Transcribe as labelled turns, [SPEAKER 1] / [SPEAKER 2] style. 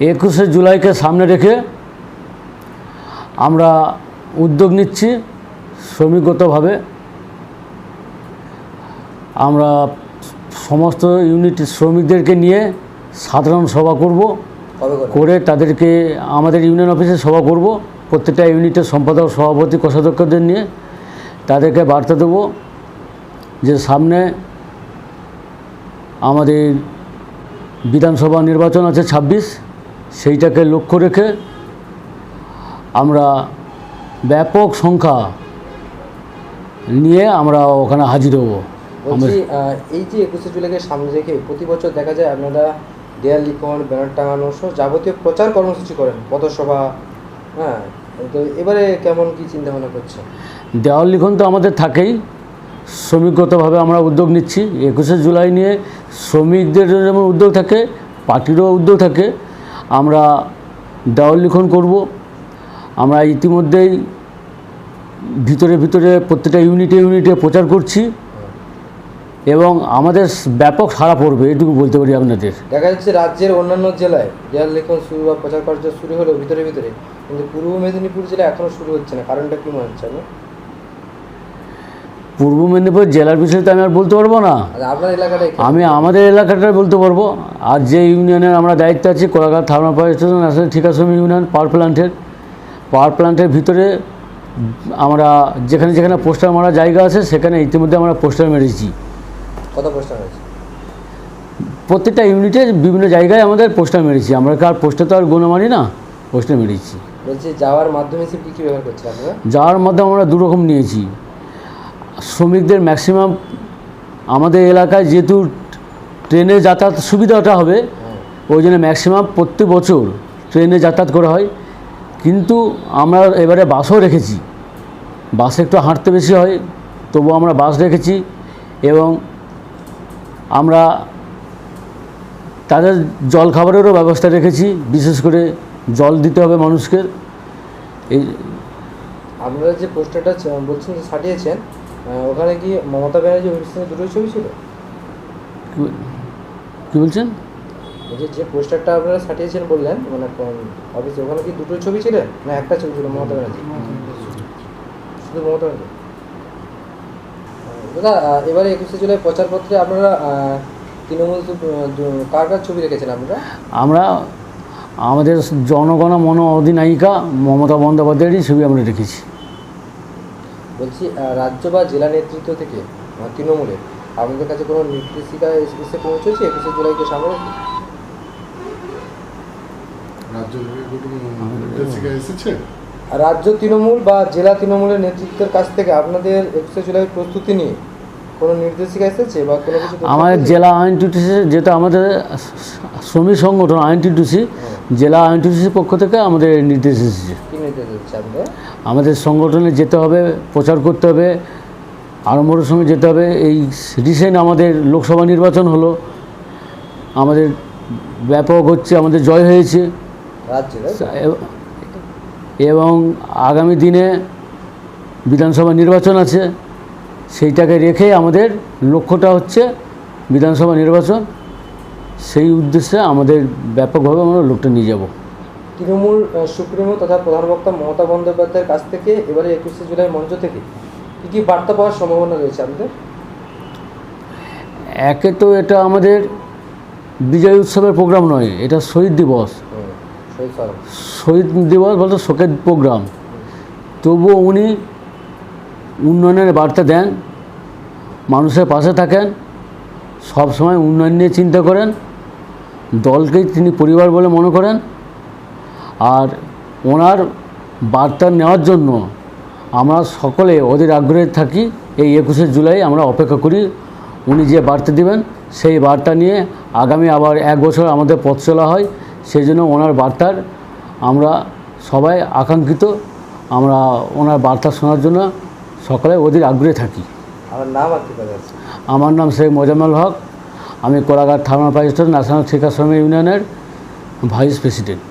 [SPEAKER 1] একুশে জুলাইকে সামনে রেখে আমরা উদ্যোগ নিচ্ছি শ্রমিকগতভাবে। আমরা সমস্ত ইউনিট শ্রমিকদেরকে নিয়ে সাধারণ সভা করব।
[SPEAKER 2] করে
[SPEAKER 1] তাদেরকে আমাদের ইউনিয়ন অফিসে সভা করব। প্রত্যেকটা ইউনিটের সম্পাদক সভাপতি কোষাধ্যক্ষদের নিয়ে তাদেরকে বার্তা দেব যে সামনে আমাদের বিধানসভা নির্বাচন আছে ছাব্বিশ। সেইটাকে লক্ষ্য রেখে আমরা ব্যাপক সংখ্যা নিয়ে আমরা ওখানে হাজির হব।
[SPEAKER 2] এই যে একুশে জুলাইকে সামনে রেখে প্রতি বছর দেখা যায় আপনারা দেয়াল লিখন ব্যানার টাঙানো সহ যাবতীয় প্রচার কর্মসূচি করেন পথসভা হ্যাঁ? তো এবারে কেমন কি চিন্তা ভাবনা করছে
[SPEAKER 1] দেওয়াল লিখন তো আমাদের থাকেই। শ্রমিকগতভাবে আমরা উদ্যোগ নিচ্ছি। একুশে জুলাই নিয়ে শ্রমিকদের যেমন উদ্যোগ থাকে পার্টিরও উদ্যোগ থাকে। আমরা দেওয়াল লিখন করব। আমরা ইতিমধ্যেই ভিতরে ভিতরে প্রত্যেকটা ইউনিটে ইউনিটে প্রচার করছি এবং আমাদের ব্যাপক সাড়া পড়বে, এটুকু বলতে পারি আপনাদের।
[SPEAKER 2] দেখা যাচ্ছে রাজ্যের অন্যান্য জেলায় দেয়াল লিখন শুরু বা প্রচার কার্য শুরু হলেও ভিতরে ভিতরে, কিন্তু পূর্ব মেদিনীপুর জেলায় এখনও শুরু হচ্ছে না। কারণটা কি মনে হচ্ছে
[SPEAKER 1] পূর্ব মেদিনীপুর জেলার বিষয়ে তো আমি আর বলতে পারব না।
[SPEAKER 2] কি?
[SPEAKER 1] আমি আমাদের এলাকাটা বলতে পারব। আর যে ইউনিয়নের আমরা দায়িত্ব আছি Kolaghat thermal power station national ঠিকাশ্রমিক union power প্ল্যান্টের পাওয়ার প্ল্যান্টের ভিতরে আমরা যেখানে যেখানে পোস্টার মারা জায়গা আছে সেখানে ইতিমধ্যে আমরা পোস্টার মেরেছি।
[SPEAKER 2] কত আছে
[SPEAKER 1] প্রত্যেকটা ইউনিটে বিভিন্ন জায়গায় আমাদের পোস্টার মেরেছি। আমরা কার পোস্টার তো আর গুণ মারি না পোস্টার মেরেছি।
[SPEAKER 2] বলছি যাওয়ার মাধ্যম হিসেবে কি কি ব্যবহার করছে আপনারা?
[SPEAKER 1] যাওয়ার মাধ্যমে আমরা দুরকম নিয়েছি। শ্রমিকদের ম্যাক্সিমাম আমাদের এলাকায় যেহেতু ট্রেনে যাতায়াত সুবিধাটা হবে ওই জন্য ম্যাক্সিমাম প্রত্যেক বছর ট্রেনে যাতায়াত করা হয়। কিন্তু আমরা এবারে বাসও রেখেছি। বাসে একটু হাঁটতে বেশি হয় তবু আমরা বাস রেখেছি এবং আমরা তাদের জল খাবারেরও ব্যবস্থা রেখেছি বিশেষ করে জল দিতে হবে মানুষকে। এই
[SPEAKER 2] আপনারা যে পোস্টারটা বলছেন আহ, ওখানে কি মমতা ব্যানার্জি অভিষেক সিংয়ের দুটোই ছবি ছিল?
[SPEAKER 1] কি- বলছেন?
[SPEAKER 2] যে যে পোস্টারটা আপনারা সাটিয়েছেন বললেন মানে অফিসে ওখানে কি দুটো ছবি ছিলেন না একটা ছবি ছিল মমতা ব্যানার্জি? শুধু মমতা ব্যানার্জি? দাদা এবারে একুশে জুলাই প্রচারপত্রে আপনারা তৃণমূল কার কার ছবি রেখেছেন আপনারা?
[SPEAKER 1] আমরা আমাদের জনগণ মন অধিনায়িকা মমতা বন্দ্যোপাধ্যায়েরই ছবি আমরা রেখেছি।
[SPEAKER 2] বলছি রাজ্য বা জেলা নেতৃত্ব থেকে তৃণমূলের আপনাদের কাছে কোনো নির্দেশিকা এসে পৌঁছেছে একুশে জুলাইকে সামনে?
[SPEAKER 3] রাজ্য নির্দেশিকা এসেছে?
[SPEAKER 2] আর রাজ্য তৃণমূল বা জেলা তৃণমূলের নেতৃত্বের কাছ থেকে আপনাদের একুশে জুলাই প্রস্তুতি নিয়ে
[SPEAKER 1] আমাদের? জেলা আইনটিটিসি যেটা আমাদের শ্রমিক সংগঠন আইনটিটিসি জেলা আইনটিটিসির পক্ষ থেকে আমাদের নির্দেশ এসেছে। আমাদের সংগঠনে যেতে হবে প্রচার করতে হবে আড়ম্বরের সঙ্গে যেতে হবে। এই রিসেন্ট আমাদের লোকসভা নির্বাচন হলো আমাদের ব্যাপক হচ্ছে আমাদের জয় হয়েছে। এবং আগামী দিনে বিধানসভা নির্বাচন আছে। সেইটাকে রেখে আমাদের লক্ষ্যটা হচ্ছে বিধানসভা নির্বাচন। সেই উদ্দেশ্যে আমাদের ব্যাপকভাবে আমরা লোকটা নিয়ে যাব।
[SPEAKER 2] তৃণমূল সুপ্রিমো তথা প্রধান বক্তা মমতা বন্দ্যোপাধ্যায়ের কাছ থেকে এবারে একুশে জুলাই মঞ্চ থেকে কী কী বার্তা পাওয়ার সম্ভাবনা রয়েছে আমাদের
[SPEAKER 1] একে তো এটা আমাদের বিজয় উৎসবের প্রোগ্রাম নয় এটা শহীদ দিবস।
[SPEAKER 2] শহীদ
[SPEAKER 1] দিবস বলতে শোকের প্রোগ্রাম। তবুও উনি উন্নয়নের বার্তা দেন, মানুষের পাশে থাকেন, সব সময় উন্নয়ন নিয়ে চিন্তা করেন, দলকেই তিনি পরিবার বলে মনে করেন, আর ওনার বার্তা নেওয়ার জন্য আমরা সকলে ওদের আগ্রহে থাকি, এই একুশে জুলাই আমরা অপেক্ষা করি, উনি যে বার্তা দিবেন, সেই বার্তা নিয়ে আগামী আবার এক বছর আমাদের পথ চলা হয়, সেই জন্য ওনার বার্তার আমরা সবাই আকাঙ্ক্ষিত, আমরা ওনার বার্তা শোনার জন্য সকলে ওদের আগ্রহে থাকি।
[SPEAKER 2] আমার নাম
[SPEAKER 1] আমার নাম শেখ মোজাম্মেল হক। আমি কোলাঘাট থানা পাইস্টোর ন্যাশনাল শিক্ষা শ্রমিক ইউনিয়নের ভাইস প্রেসিডেন্ট।